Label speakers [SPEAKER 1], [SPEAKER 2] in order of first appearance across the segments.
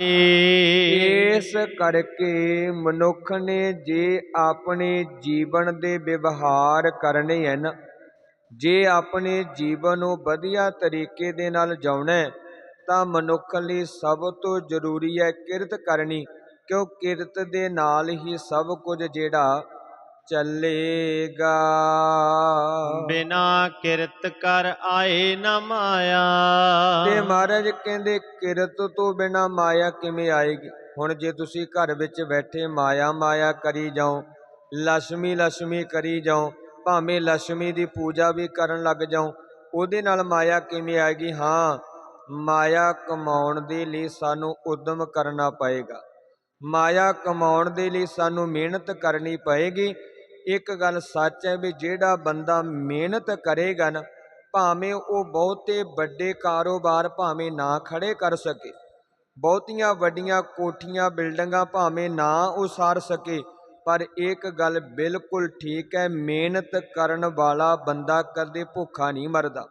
[SPEAKER 1] ਇਸ ਕਰਕੇ ਮਨੁੱਖ ਨੇ ਜੇ ਆਪਣੇ ਜੀਵਨ ਦੇ ਵਿਵਹਾਰ ਕਰਨੇ ਹਨ, ਜੇ ਆਪਣੇ ਜੀਵਨ ਨੂੰ ਵਧੀਆ ਤਰੀਕੇ ਦੇ ਨਾਲ ਜਿਉਣਾ ਤਾਂ ਮਨੁੱਖ ਲਈ ਸਭ ਤੋਂ ਜ਼ਰੂਰੀ ਹੈ ਕਿਰਤ ਕਰਨੀ, ਕਿਉਂ ਕਿਰਤ ਦੇ ਨਾਲ ਹੀ ਸਭ ਕੁਝ ਜਿਹੜਾ ਚੱਲੇਗਾ।
[SPEAKER 2] ਬਿਨਾ ਕਿਰਤ ਕਰ ਆਏ ਨਾ ਮਾਇਆ।
[SPEAKER 1] ਤੇ ਮਹਾਰਾਜ ਕਹਿੰਦੇ ਕਿਰਤ ਤੋਂ ਬਿਨਾ ਮਾਇਆ ਕਿਵੇਂ ਆਏਗੀ? ਹੁਣ ਜੇ ਤੁਸੀਂ ਘਰ ਵਿੱਚ ਬੈਠੇ ਮਾਇਆ ਮਾਇਆ ਕਰੀ ਜਾਓ ਲక్ష్ਮੀ ਲక్ష్ਮੀ ਕਰੀ ਜਾਓ ਭਾਵੇਂ ਲక్ష్ਮੀ ਦੀ ਪੂਜਾ ਵੀ ਕਰਨ ਲੱਗ ਜਾਓ ਉਹਦੇ ਨਾਲ ਮਾਇਆ ਕਿਵੇਂ ਆਏਗੀ? ਹਾਂ ਮਾਇਆ ਕਮਾਉਣ ਦੇ ਲਈ ਸਾਨੂੰ ਉਦਮ ਕਰਨਾ ਪਏਗਾ। ਮਾਇਆ ਕਮਾਉਣ ਦੇ ਲਈ ਸਾਨੂੰ ਮਿਹਨਤ ਕਰਨੀ ਪਏਗੀ ਇੱਕ ਗੱਲ ਸੱਚ ਹੈ ਵੀ ਜਿਹੜਾ ਬੰਦਾ ਮਿਹਨਤ ਕਰੇਗਾ ਨਾ, ਭਾਵੇਂ ਉਹ ਬਹੁਤੇ ਵੱਡੇ ਕਾਰੋਬਾਰ ਭਾਵੇਂ ਨਾ ਖੜੇ ਕਰ ਸਕੇ, ਬਹੁਤੀਆਂ ਵੱਡੀਆਂ ਕੋਠੀਆਂ ਬਿਲਡਿੰਗਾਂ ਭਾਵੇਂ ਨਾ ਉਸਾਰ ਸਕੇ, ਪਰ ਇੱਕ ਗੱਲ ਬਿਲਕੁਲ ਠੀਕ ਹੈ, ਮਿਹਨਤ ਕਰਨ ਵਾਲਾ ਬੰਦਾ ਕਦੇ ਭੁੱਖਾ ਨਹੀਂ ਮਰਦਾ।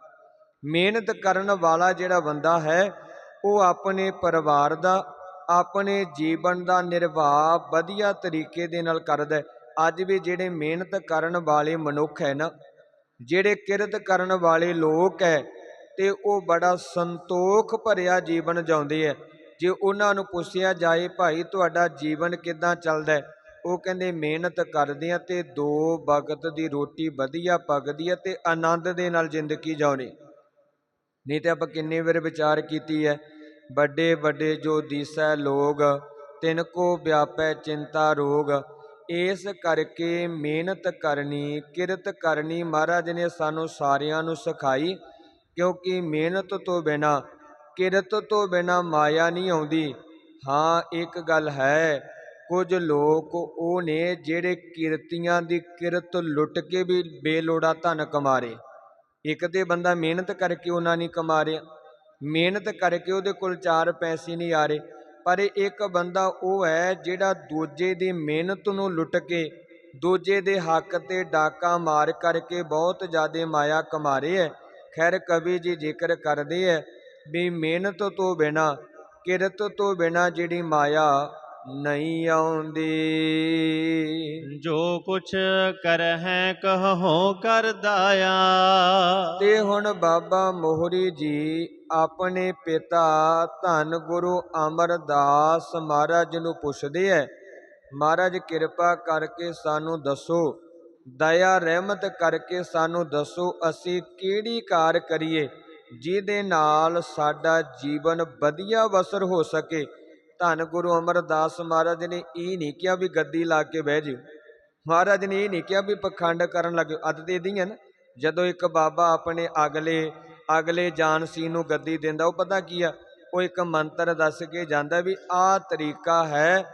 [SPEAKER 1] ਮਿਹਨਤ ਕਰਨ ਵਾਲਾ ਜਿਹੜਾ ਬੰਦਾ ਹੈ, ਉਹ ਆਪਣੇ ਪਰਿਵਾਰ ਦਾ, ਆਪਣੇ ਜੀਵਨ ਦਾ ਨਿਰਵਾਹ ਵਧੀਆ ਤਰੀਕੇ ਦੇ ਨਾਲ ਕਰਦਾ ਹੈ। ਅੱਜ ਵੀ ਜਿਹੜੇ ਮਿਹਨਤ ਕਰਨ ਵਾਲੇ ਮਨੁੱਖ ਹੈ ਨਾ, ਜਿਹੜੇ ਕਿਰਤ ਕਰਨ ਵਾਲੇ ਲੋਕ ਹੈ ਤੇ ਉਹ ਬੜਾ ਸੰਤੋਖ ਭਰਿਆ ਜੀਵਨ ਜਿਉਂਦੇ ਹੈ। ਜੇ ਉਹਨਾਂ ਨੂੰ ਪੁੱਛਿਆ ਜਾਏ, ਭਾਈ, ਤੁਹਾਡਾ ਜੀਵਨ ਕਿਦਾਂ ਚੱਲਦਾ ਹੈ? ਉਹ ਕਹਿੰਦੇ, ਮਿਹਨਤ ਕਰਦੇ ਆ ਤੇ ਦੋ ਵਕਤ ਦੀ ਰੋਟੀ ਵਧੀਆ ਪੱਕਦੀ ਹੈ ਤੇ ਆਨੰਦ ਦੇ ਨਾਲ ਜ਼ਿੰਦਗੀ ਜਿਉਣੀ ਨਹੀਂ ਤੇ ਆਪਾਂ ਕਿੰਨੇ ਵਾਰ ਵਿਚਾਰ ਕੀਤੀ ਹੈ ਵੱਡੇ ਵੱਡੇ ਜੋ ਦੀਸੈ ਲੋਗ ਤਿਨ ਕੋ ਵਿਆਪੈ ਚਿੰਤਾ ਰੋਗ ਇਸ ਕਰਕੇ ਮਿਹਨਤ ਕਰਨੀ, ਕਿਰਤ ਕਰਨੀ ਮਹਾਰਾਜ ਨੇ ਸਾਨੂੰ ਸਾਰਿਆਂ ਨੂੰ ਸਿਖਾਈ, ਕਿਉਂਕਿ ਮਿਹਨਤ ਤੋਂ ਬਿਨਾ, ਕਿਰਤ ਤੋਂ ਬਿਨਾ ਮਾਇਆ ਨਹੀਂ ਆਉਂਦੀ। ਹਾਂ, ਇੱਕ ਗੱਲ ਹੈ, ਕੁਝ ਲੋਕ ਉਹ ਨੇ ਜਿਹੜੇ ਕਿਰਤੀਆਂ ਦੀ ਕਿਰਤ ਲੁੱਟ ਕੇ ਵੀ ਬੇਲੋੜਾ ਧਨ ਕਮਾਰੇ ਇੱਕ ਤੇ ਬੰਦਾ ਮਿਹਨਤ ਕਰਕੇ ਉਹਨਾਂ ਨਹੀਂ ਕਮਾ ਰਿਹਾ, ਮਿਹਨਤ ਕਰਕੇ ਉਹਦੇ ਕੋਲ ਚਾਰ ਪੈਸੇ ਨਹੀਂ ਆ ਰਹੇ। ਪਰ ਇੱਕ ਬੰਦਾ ਉਹ ਹੈ ਜਿਹੜਾ ਦੂਜੇ ਦੀ ਮਿਹਨਤ ਨੂੰ ਲੁੱਟ ਕੇ ਦੂਜੇ ਦੇ ਹੱਕ ਤੇ ਡਾਕਾ ਮਾਰ ਕਰਕੇ ਬਹੁਤ ਜ਼ਿਆਦਾ ਮਾਇਆ ਕਮਾ ਰਿਹਾ ਹੈ। ਖੈਰ ਕਵੀ ਜੀ ਜ਼ਿਕਰ ਕਰਦੇ ਹੈ ਵੀ ਮਿਹਨਤ ਤੋਂ ਬਿਨਾ ਕਿਰਤ ਤੋਂ ਬਿਨਾ ਜਿਹੜੀ ਮਾਇਆ ਨਹੀਂ ਆਉਂਦੀ।
[SPEAKER 2] ਜੋ ਕੁਛ ਕਰਹਿ ਕਹੋ ਕਰ ਦਾਇਆ
[SPEAKER 1] ਤੇ ਹੁਣ ਬਾਬਾ ਮੋਹਰੀ ਜੀ ਆਪਣੇ ਪਿਤਾ ਧੰਨ ਗੁਰੂ ਅਮਰਦਾਸ ਮਹਾਰਾਜ ਨੂੰ ਪੁੱਛਦੇ ਐ, ਮਹਾਰਾਜ, ਕਿਰਪਾ ਕਰਕੇ ਸਾਨੂੰ ਦੱਸੋ, ਦਇਆ, ਰਹਿਮਤ ਕਰਕੇ ਸਾਨੂੰ ਦੱਸੋ, ਅਸੀਂ ਕਿਹੜੀ ਕਾਰ ਕਰੀਏ ਜਿਹਦੇ ਨਾਲ ਸਾਡਾ ਜੀਵਨ ਵਧੀਆ ਬਸਰ ਹੋ ਸਕੇ? ਧੰਨ ਗੁਰੂ ਅਮਰਦਾਸ ਮਹਾਰਾਜ ਨੇ ਇਹ ਨਹੀਂ ਕਿਹਾ ਵੀ ਗੱਦੀ ਲਾ ਕੇ ਬਹਿ ਜਿਓ। ਮਹਾਰਾਜ ਨੇ ਇਹ ਨਹੀਂ ਕਿਹਾ ਵੀ ਪਖੰਡ ਕਰਨ ਲੱਗੇ ਅੱਤ ਦੇ ਦੀਆਂ ਨਾ ਜਦੋਂ ਇੱਕ ਬਾਬਾ ਆਪਣੇ ਅਗਲੇ ਅਗਲੇ ਜਾਨਸੀ ਨੂੰ ਗੱਦੀ ਦਿੰਦਾ। ਉਹ ਪਤਾ ਕੀ ਆ? ਉਹ ਇੱਕ ਮੰਤਰ ਦੱਸ ਕੇ ਜਾਂਦਾ ਵੀ ਆਹ ਤਰੀਕਾ ਹੈ,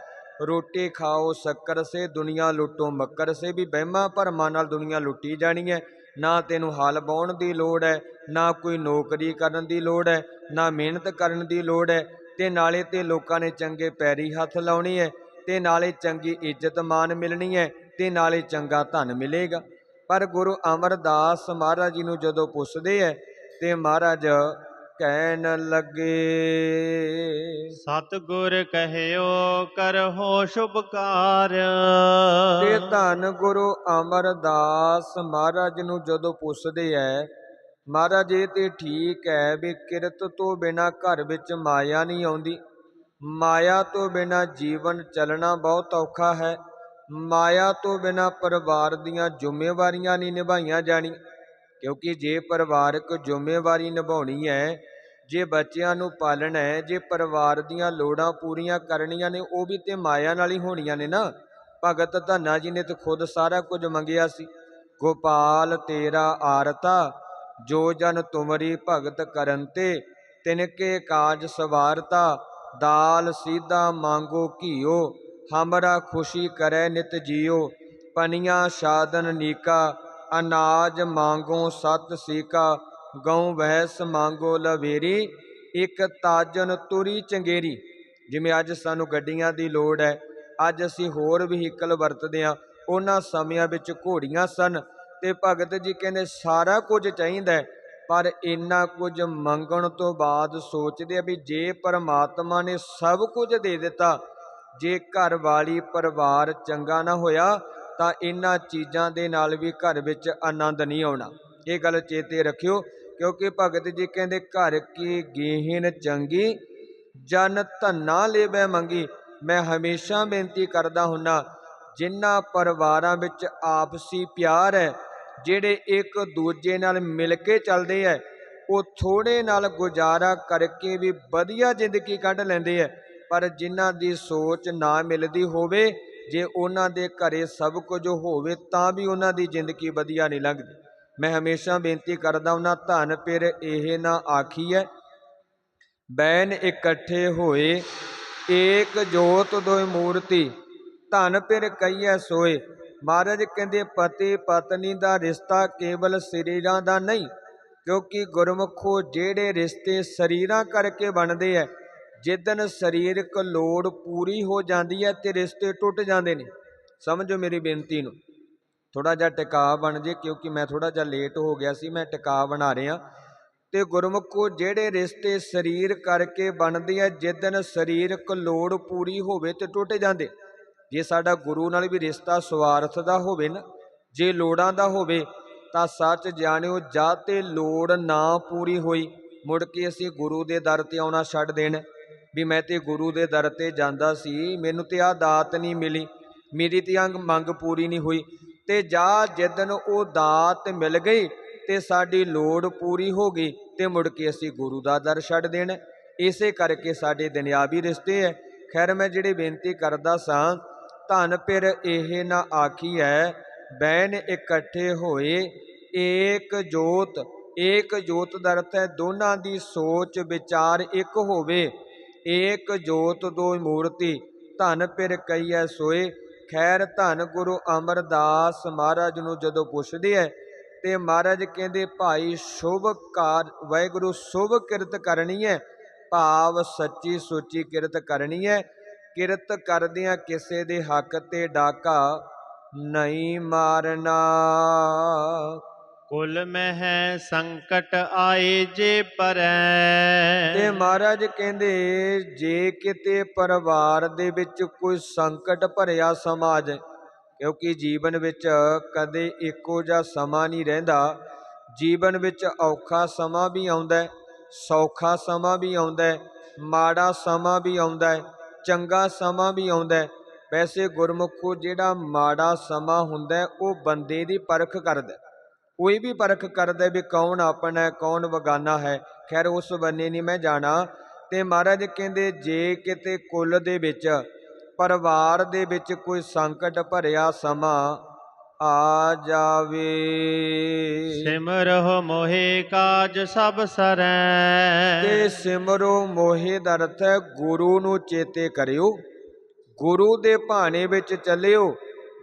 [SPEAKER 1] ਰੋਟੀ ਖਾਓ, ਸ਼ੱਕਰ ਸੇ, ਦੁਨੀਆ ਲੁੱਟੋ, ਮੱਕਰ ਸੇ। ਵੀ ਵਹਿਮਾਂ ਭਰਮਾਂ ਨਾਲ ਦੁਨੀਆ ਲੁੱਟੀ ਜਾਣੀ ਹੈ। ਨਾ ਤੈਨੂੰ ਹਲ ਬਾਉਣ ਦੀ ਲੋੜ ਹੈ, ਨਾ ਕੋਈ ਨੌਕਰੀ ਕਰਨ ਦੀ ਲੋੜ ਹੈ, ਨਾ ਮਿਹਨਤ ਕਰਨ ਦੀ ਲੋੜ ਹੈ। ਤੇ ਨਾਲੇ ਤੇ ਲੋਕਾਂ ਨੇ ਚੰਗੇ ਪੈਰੀ ਹੱਥ ਲਾਉਣੀ ਹੈ, ਤੇ ਨਾਲੇ ਚੰਗੀ ਇੱਜ਼ਤ ਮਾਨ ਮਿਲਣੀ ਹੈ, ਤੇ ਨਾਲੇ ਚੰਗਾ ਧਨ ਮਿਲੇਗਾ। ਪਰ ਗੁਰੂ ਅਮਰਦਾਸ ਮਹਾਰਾਜ ਜੀ ਨੂੰ ਜਦੋਂ ਪੁੱਛਦੇ ਹੈ ਤੇ ਮਹਾਰਾਜ ਕਹਿਣ ਲੱਗੇ
[SPEAKER 2] ਸਤਿਗੁਰ ਕਹਿਓ ਕਰਹੁ ਸ਼ੁਭ ਕਾਰ।
[SPEAKER 1] ਤੇ ਧੰਨ ਗੁਰੂ ਅਮਰਦਾਸ ਮਹਾਰਾਜ ਨੂੰ ਜਦੋਂ ਪੁੱਛਦੇ ਐ ਮਹਾਰਾਜ ਇਹ ਤੇ ਠੀਕ ਹੈ ਵੀ ਕਿਰਤ ਤੋਂ ਬਿਨਾ ਘਰ ਵਿੱਚ ਮਾਇਆ ਨਹੀਂ ਆਉਂਦੀ। ਮਾਇਆ ਤੋਂ ਬਿਨਾ ਜੀਵਨ ਚੱਲਣਾ ਬਹੁਤ ਔਖਾ ਹੈ। ਮਾਇਆ ਤੋਂ ਬਿਨਾ ਪਰਿਵਾਰ ਦੀਆਂ ਜ਼ਿੰਮੇਵਾਰੀਆਂ ਨਹੀਂ ਨਿਭਾਈਆਂ ਜਾਣੀ ਕਿਉਂਕਿ ਜੇ ਪਰਿਵਾਰਕ ਜ਼ਿੰਮੇਵਾਰੀ ਨਿਭਾਉਣੀ ਹੈ, ਜੇ ਬੱਚਿਆਂ ਨੂੰ ਪਾਲਣਾ ਹੈ, ਜੇ ਪਰਿਵਾਰ ਦੀਆਂ ਲੋੜਾਂ ਪੂਰੀਆਂ ਕਰਨੀਆਂ ਨੇ, ਉਹ ਵੀ ਤੇ ਮਾਇਆ ਨਾਲ ਹੀ ਹੋਣੀਆਂ ਨੇ ਨਾ। ਭਗਤ ਧੰਨਾ ਜੀ ਨੇ ਤੇ ਖੁਦ ਸਾਰਾ ਕੁਝ ਮੰਗਿਆ ਸੀ। ਗੋਪਾਲ, ਤੇਰਾ ਆਰਤਾ, ਜੋ ਜਨ ਤੁਮਰੀ ਭਗਤ ਕਰਨ ਤੇ, ਤਿਨਕੇ ਕਾਜ ਸਵਾਰਤਾ, ਦਾਲ ਸੀਧਾ ਮੰਗੋ ਘੀਓ, ਹਮਰਾ ਖੁਸ਼ੀ ਕਰੈ ਨਿਤ ਜੀਓ, ਪਨੀਆਂ ਸਾਧਨ ਨੀਕਾ ਅਨਾਜ ਮੰਗੋ ਸਤ ਸੀਕਾ ਗਉ ਵੈਸ ਮੰਗੋ ਲਵੇਰੀ, ਇੱਕ ਤਾਜਨ ਤੁਰੀ ਚੰਗੇਰੀ। ਜਿਵੇਂ ਅੱਜ ਸਾਨੂੰ ਗੱਡੀਆਂ ਦੀ ਲੋੜ ਹੈ, ਅੱਜ ਅਸੀਂ ਹੋਰ ਵਹੀਕਲ ਵਰਤਦੇ ਹਾਂ, ਉਹਨਾਂ ਸਮਿਆਂ ਵਿੱਚ ਘੋੜੀਆਂ ਸਨ ਤੇ ਭਗਤ ਜੀ ਕਹਿੰਦੇ ਸਾਰਾ ਕੁਝ ਚਾਹੀਦਾ ਪਰ ਇੰਨਾ ਕੁਝ ਮੰਗਣ ਤੋਂ ਬਾਅਦ ਸੋਚਦੇ ਆ ਵੀ ਜੇ ਪਰਮਾਤਮਾ ਨੇ ਸਭ ਕੁਝ ਦੇ ਦਿੱਤਾ, ਜੇ ਘਰ ਵਾਲੀ ਪਰਿਵਾਰ ਚੰਗਾ ਨਾ ਹੋਇਆ ਤਾਂ ਇਹਨਾਂ ਚੀਜ਼ਾਂ ਦੇ ਨਾਲ ਵੀ ਘਰ ਵਿੱਚ ਆਨੰਦ ਨਹੀਂ ਆਉਣਾ। ਇਹ ਗੱਲ ਚੇਤੇ ਰੱਖਿਓ, ਕਿਉਂਕਿ ਭਗਤ ਜੀ ਕਹਿੰਦੇ, ਘਰ ਕੀ ਗੇਹਿਨ ਚੰਗੀ, ਜਨ ਧੰਨਾ ਲੇਬੈ ਮੰਗੀ। ਮੈਂ ਹਮੇਸ਼ਾ ਬੇਨਤੀ ਕਰਦਾ ਹੁੰਨਾ ਜਿਨ੍ਹਾਂ ਪਰਿਵਾਰਾਂ ਵਿੱਚ ਆਪਸੀ ਪਿਆਰ ਹੈ, ਜਿਹੜੇ ਇੱਕ ਦੂਜੇ ਨਾਲ ਮਿਲ ਕੇ ਚੱਲਦੇ ਐ ਉਹ ਥੋੜੇ ਨਾਲ ਗੁਜ਼ਾਰਾ ਕਰਕੇ ਵੀ ਵਧੀਆ ਜ਼ਿੰਦਗੀ ਕੱਢ ਲੈਂਦੇ ਐ ਪਰ ਜਿਨ੍ਹਾਂ ਦੀ ਸੋਚ ਨਾ ਮਿਲਦੀ ਹੋਵੇ ਜੇ ਉਹਨਾਂ ਦੇ ਘਰੇ ਸਭ ਕੁਝ ਹੋਵੇ ਤਾਂ ਵੀ ਉਹਨਾਂ ਦੀ ਜ਼ਿੰਦਗੀ ਵਧੀਆ ਨਹੀਂ ਲੱਗਦੀ ਮੈਂ ਹਮੇਸ਼ਾ ਬੇਨਤੀ ਕਰਦਾ ਉਹਨਾਂ, ਧਨ ਪਿਰ ਇਹ ਨਾ ਆਖੀਐ, ਬੈਨ ਇਕੱਠੇ ਹੋਏ, ਏਕ ਜੋਤ ਦੋਇ ਮੂਰਤੀ, ਧਨ ਪਿਰ ਕਈਐ ਸੋਏ। ਮਹਾਰਾਜ ਕਹਿੰਦੇ, ਪਤੀ ਪਤਨੀ ਦਾ ਰਿਸ਼ਤਾ ਕੇਵਲ ਸਰੀਰਾਂ ਦਾ ਨਹੀਂ, ਕਿਉਂਕਿ ਗੁਰਮੁਖੋ ਜਿਹੜੇ ਰਿਸ਼ਤੇ ਸਰੀਰਾਂ ਕਰਕੇ ਬਣਦੇ ਐ ਜਿੱਦਨ ਸਰੀਰਕ ਲੋੜ ਪੂਰੀ ਹੋ ਜਾਂਦੀ ਹੈ ਤੇ ਰਿਸ਼ਤੇ ਟੁੱਟ ਜਾਂਦੇ ਨੇ। ਸਮਝੋ ਮੇਰੀ ਬੇਨਤੀ ਨੂੰ। ਥੋੜਾ ਜਿਹਾ ਟਿਕਾ ਬਣ ਜੇ ਕਿਉਂਕਿ ਮੈਂ ਥੋੜਾ ਜਿਹਾ ਲੇਟ ਹੋ ਗਿਆ ਸੀ, ਮੈਂ ਟਿਕਾ ਬਣਾ ਰਿਹਾ। ਤੇ ਗੁਰਮੁਖੋ, ਜਿਹੜੇ ਰਿਸ਼ਤੇ ਸਰੀਰ ਕਰਕੇ ਬਣਦੇ ਆ ਜਿੱਦਨ ਸਰੀਰਕ ਲੋੜ ਪੂਰੀ ਹੋਵੇ ਤੇ ਟੁੱਟ ਜਾਂਦੇ। ਜੇ ਸਾਡਾ ਗੁਰੂ ਨਾਲ ਵੀ ਰਿਸ਼ਤਾ ਸਵਾਰਥ ਦਾ ਹੋਵੇ ਨਾ, ਜੇ ਲੋੜਾਂ ਦਾ ਹੋਵੇ, ਤਾਂ ਸੱਚ ਜਾਣਿਓ, ਜਾਂ ਤੇ ਲੋੜ ਨਾ ਪੂਰੀ ਹੋਈ, ਮੁੜ ਕੇ ਅਸੀਂ ਗੁਰੂ ਦੇ ਦਰ ਤੇ ਆਉਣਾ ਛੱਡ ਦੇਣਾ। ਵੀ ਮੈਂ ਤੇ ਗੁਰੂ ਦੇ ਦਰ ਤੇ ਜਾਂਦਾ ਸੀ, ਮੈਨੂੰ ਤੇ ਆ ਦਾਤ ਨਹੀਂ ਮਿਲੀ, ਮੇਰੀ ਤੇ ਅੰਗ ਮੰਗ ਪੂਰੀ ਨਹੀਂ ਹੋਈ। ਤੇ ਜਾ ਜਿੱਦਨ ਉਹ ਦਾਤ ਮਿਲ ਗਈ, ਤੇ ਸਾਡੀ ਲੋੜ ਪੂਰੀ ਹੋ ਗਈ, ਤੇ ਮੁੜ ਕੇ ਅਸੀਂ ਗੁਰੂ ਦਾ ਦਰ ਛੱਡ ਦੇਣਾ। ਇਸੇ ਕਰਕੇ ਸਾਡੇ ਦੁਨਿਆਵੀ ਰਿਸ਼ਤੇ ਹੈ ਖੈਰ, ਮੈਂ ਜਿਹੜੀ ਬੇਨਤੀ ਕਰਦਾ ਸਾਂ, ਧਨ ਫਿਰ ਇਹ ਨਾ ਆਖੀ ਹੈ ਬੈਨ ਇਕੱਠੇ ਹੋਏ, ਏਕ ਜੋਤ ਏਕ ਜੋਤ ਦਾ ਅਰਥ ਹੈ ਦੋਨਾਂ ਦੀ ਸੋਚ ਵਿਚਾਰ ਇੱਕ ਹੋਵੇ। ਏਕ ਜੋਤ ਦੋ ਮੂਰਤੀ, ਧਨ ਫਿਰ ਕਈਐ ਸੋਏ। ਖੈਰ ਧੰਨ ਗੁਰੂ ਅਮਰਦਾਸ ਮਹਾਰਾਜ ਨੂੰ ਜਦੋਂ ਪੁੱਛਦੇ ਐ, ਤੇ ਮਹਾਰਾਜ ਕਹਿੰਦੇ, ਭਾਈ ਸ਼ੁਭ ਕਾਰ, ਵਾਹਿਗੁਰੂ ਸ਼ੁਭ ਕਿਰਤ ਕਰਨੀ ਹੈ ਭਾਵ ਸੱਚੀ ਸੁੱਚੀ ਕਿਰਤ ਕਰਨੀ ਹੈ ਕਿਰਤ ਕਰਦਿਆਂ ਕਿਸੇ ਦੇ ਹੱਕ ਤੇ ਡਾਕਾ ਨਹੀਂ ਮਾਰਨਾ।
[SPEAKER 2] ਕੁਲ ਮਹਿ ਸੰਕਟ ਆਏ ਜੇ
[SPEAKER 1] ਤੇ ਮਹਾਰਾਜ ਕਹਿੰਦੇ, ਜੇ ਕਿਤੇ ਪਰਿਵਾਰ ਦੇ ਵਿੱਚ ਕੋਈ ਸੰਕਟ ਭਰਿਆ ਸਮਾਜ ਕਿਉਂਕਿ ਜੀਵਨ ਵਿੱਚ ਕਦੇ ਇੱਕੋ ਜਿਹਾ ਸਮਾਂ ਨਹੀਂ ਰਹਿੰਦਾ, ਜੀਵਨ ਵਿੱਚ ਔਖਾ ਸਮਾਂ ਵੀ ਆਉਂਦਾ, ਸੌਖਾ ਸਮਾਂ ਵੀ ਆਉਂਦਾ, ਮਾੜਾ ਸਮਾਂ ਵੀ ਆਉਂਦਾ, ਚੰਗਾ ਸਮਾਂ ਵੀ ਆਉਂਦਾ, ਵੈਸੇ ਗੁਰਮੁਖੋ ਜਿਹੜਾ ਮਾੜਾ ਸਮਾਂ ਹੁੰਦਾ, ਉਹ ਬੰਦੇ ਦੀ ਪਰਖ ਕਰਦਾ। ਕੋਈ ਵੀ ਪਰਖ ਕਰਦਾ ਵੀ ਕੌਣ ਆਪਣਾ ਹੈ ਕੌਣ ਬਗਾਨਾ ਹੈ ਖੈਰ ਉਸ ਬੰਨੇ ਨਹੀਂ ਮੈਂ ਜਾਣਾ। ਤੇ ਮਹਾਰਾਜ ਕਹਿੰਦੇ ਜੇ ਕਿਤੇ ਕੁੱਲ ਦੇ ਵਿੱਚ ਪਰਿਵਾਰ ਦੇ ਵਿੱਚ ਕੋਈ ਸੰਕਟ ਭਰਿਆ ਸਮਾਂ ਆ ਜਾਵੇ।
[SPEAKER 2] ਸਿਮਰਹੁ ਮੋਹਿ ਕਾਜ ਸਭ ਸਰੈ।
[SPEAKER 1] ਤੇ ਸਿਮਰੋ ਮੋਹਿ ਦਾ ਅਰਥ ਹੈ ਗੁਰੂ ਨੂੰ ਚੇਤੇ ਕਰਿਓ। ਗੁਰੂ ਦੇ ਭਾਣੇ ਵਿੱਚ ਚੱਲਿਓ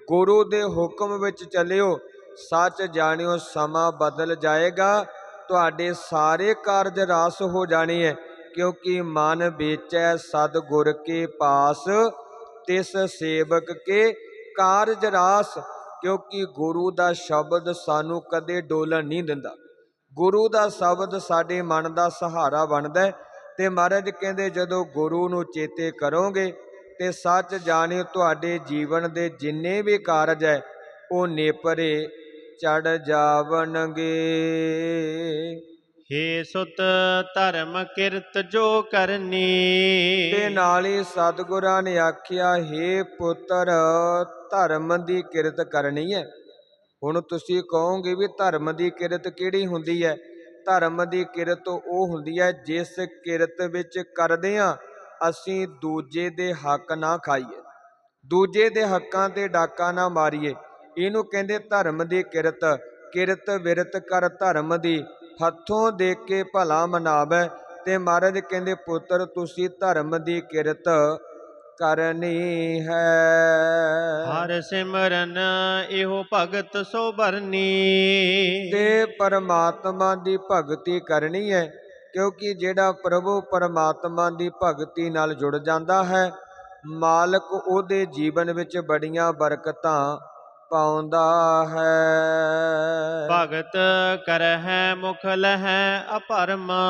[SPEAKER 1] ਗੁਰੂ ਦੇ ਹੁਕਮ ਵਿੱਚ ਚੱਲਿਓ ਸੱਚ ਜਾਣਿਓ, ਸਮਾਂ ਬਦਲ ਜਾਏਗਾ। ਤੁਹਾਡੇ ਸਾਰੇ ਕਾਰਜ ਰਾਸ ਹੋ ਜਾਣੇ ਹੈ ਕਿਉਂਕਿ ਮਨ ਵੇਚੈ ਸਦ ਗੁਰ ਕੇ ਪਾਸ, ਤਿਸ ਸੇਵਕ ਕੇ ਕਾਰਜ ਰਾਸ, ਕਿਉਂਕਿ ਗੁਰੂ ਦਾ ਸ਼ਬਦ ਸਾਨੂੰ ਕਦੇ ਡੋਲਣ ਨਹੀਂ ਦਿੰਦਾ। ਗੁਰੂ ਦਾ ਸ਼ਬਦ ਸਾਡੇ ਮਨ ਦਾ ਸਹਾਰਾ ਬਣਦਾ ਹੈ ਤੇ ਮਹਾਰਾਜ ਕਹਿੰਦੇ, ਜਦੋਂ ਗੁਰੂ ਨੂੰ ਚੇਤੇ ਕਰੋਗੇ, ਤੇ ਸੱਚ ਜਾਣਿਓ, ਤੁਹਾਡੇ ਜੀਵਨ ਦੇ ਜਿੰਨੇ ਵੀ ਕਾਰਜ ਹੈ ਉਹ ਨੇਪਰੇ ਚੜ ਜਾਵਣਗੇ।
[SPEAKER 2] ਹੇ ਸੁਤ ਧਰਮ ਕਿਰਤ ਜੋ ਕਰਨੀ।
[SPEAKER 1] ਤੇ ਨਾਲ ਹੀ ਸਤਿਗੁਰਾਂ ਨੇ ਆਖਿਆ ਹੇ ਪੁੱਤਰ ਧਰਮ ਦੀ ਕਿਰਤ ਕਰਨੀ ਹੈ। ਹੁਣ ਤੁਸੀਂ ਕਹੋਗੇ ਵੀ ਧਰਮ ਦੀ ਕਿਰਤ ਕਿਹੜੀ ਹੁੰਦੀ ਹੈ? ਧਰਮ ਦੀ ਕਿਰਤ ਉਹ ਹੁੰਦੀ ਹੈ ਜਿਸ ਕਿਰਤ ਵਿੱਚ ਕਰਦੇ ਆ ਅਸੀਂ ਦੂਜੇ ਦੇ ਹੱਕ ਨਾ ਖਾਈਏ। ਦੂਜੇ ਦੇ ਹੱਕਾਂ ਤੇ ਡਾਕਾ ਨਾ ਮਾਰੀਏ। ਇਹਨੂੰ ਕਹਿੰਦੇ ਧਰਮ ਦੀ ਕਿਰਤ। ਕਿਰਤ ਵਿਰਤ ਕਰ ਧਰਮ ਦੀ। ਹੱਥੋਂ ਦੇ ਕੇ ਭਲਾ ਮਨਾਵੇ ਤੇ ਮਹਾਰਾਜ ਕਹਿੰਦੇ ਪੁੱਤਰ ਤੁਸੀਂ ਧਰਮ ਦੀ ਕਿਰਤ ਕਰਨੀ ਹੈ।
[SPEAKER 2] ਹਰ ਸਿਮਰਨ ਇਹੋ ਭਗਤ ਸੋ ਬਰਨੀ
[SPEAKER 1] ਤੇ ਪਰਮਾਤਮਾ ਦੀ ਭਗਤੀ ਕਰਨੀ ਹੈ ਕਿਉਂਕਿ ਜਿਹੜਾ ਪ੍ਰਭੂ ਪਰਮਾਤਮਾ ਦੀ ਭਗਤੀ ਨਾਲ ਜੁੜ ਜਾਂਦਾ ਹੈ ਮਾਲਕ ਉਹਦੇ ਜੀਵਨ ਵਿੱਚ ਬੜੀਆਂ ਬਰਕਤਾਂ ਪਾਉਂਦਾ ਹੈ।
[SPEAKER 2] ਭਗਤ ਕਰਹਿ ਮੁਖ ਲਹੈ ਅਪਰਮਾ।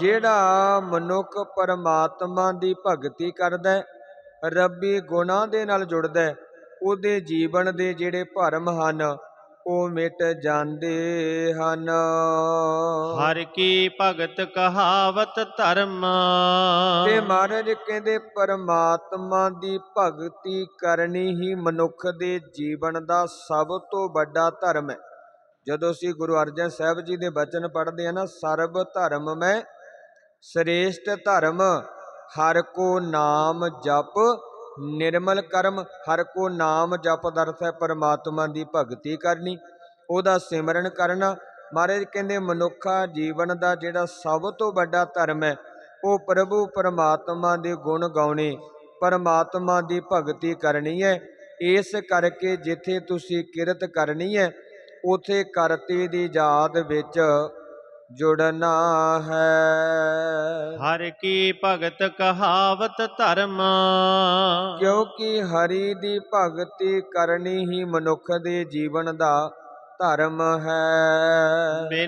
[SPEAKER 1] ਜਿਹੜਾ ਮਨੁੱਖ ਪਰਮਾਤਮਾ ਦੀ ਭਗਤੀ ਕਰਦਾ ਹੈ, ਰੱਬੀ ਗੁਣਾਂ ਦੇ ਨਾਲ ਜੁੜਦਾ ਹੈ, ਉਹਦੇ ਜੀਵਨ ਦੇ ਜਿਹੜੇ ਭਰਮ ਹਨ ਉਹ ਮਿਟ ਜਾਂਦੇ ਹਨ।
[SPEAKER 2] ਹਰ ਕੀ ਭਗਤ ਕਹਾਵਤ ਧਰਮ।
[SPEAKER 1] ਤੇ ਮਹਾਰਾਜ ਕਹਿੰਦੇ ਪਰਮਾਤਮਾ ਦੀ ਭਗਤੀ ਕਰਨੀ ਹੀ ਮਨੁੱਖ ਦੇ ਜੀਵਨ ਦਾ ਸਭ ਤੋਂ ਵੱਡਾ ਧਰਮ ਹੈ। ਜਦੋਂ ਅਸੀਂ ਗੁਰੂ ਅਰਜਨ ਸਾਹਿਬ ਜੀ ਦੇ ਬਚਨ ਪੜ੍ਹਦੇ ਹਾਂ ਨਾ ਸਰਬ ਧਰਮ ਮੈਂ ਸ੍ਰੇਸ਼ਟ ਧਰਮ ਹਰ ਕੋ ਨਾਮ ਜਪ ਨਿਰਮਲ ਕਰਮ ਹਰ ਕੋ ਨਾਮ ਜਪ ਦਾ ਹੈ ਪਰਮਾਤਮਾ ਦੀ ਭਗਤੀ ਕਰਨੀ, ਉਹਦਾ ਸਿਮਰਨ ਕਰਨਾ। ਮਹਾਰਾਜ ਕਹਿੰਦੇ, ਮਨੁੱਖਾ ਜੀਵਨ ਦਾ ਜਿਹੜਾ ਸਭ ਤੋਂ ਵੱਡਾ ਧਰਮ ਹੈ, ਉਹ ਪ੍ਰਭੂ ਪਰਮਾਤਮਾ ਦੇ ਗੁਣ ਗਾਉਣੇ, ਪਰਮਾਤਮਾ ਦੀ ਭਗਤੀ ਕਰਨੀ ਹੈ। ਇਸ ਕਰਕੇ ਜਿੱਥੇ ਤੁਸੀਂ ਕਿਰਤ ਕਰਨੀ ਹੈ, ਉਥੇ ਕਰਤੇ ਦੀ ਯਾਦ ਵਿੱਚ ਜੁੜਨਾ ਹੈ।
[SPEAKER 2] ਹਰ ਕੀ ਭਗਤ ਕਹਾਵਤ ਧਰਮ।
[SPEAKER 1] ਕਿਉਂਕਿ ਹਰੀ ਦੀ ਭਗਤੀ ਕਰਨੀ ਹੀ ਮਨੁੱਖ ਦੇ ਜੀਵਨ ਦਾ ਧਰਮ ਹੈ।
[SPEAKER 2] ਬਿਨ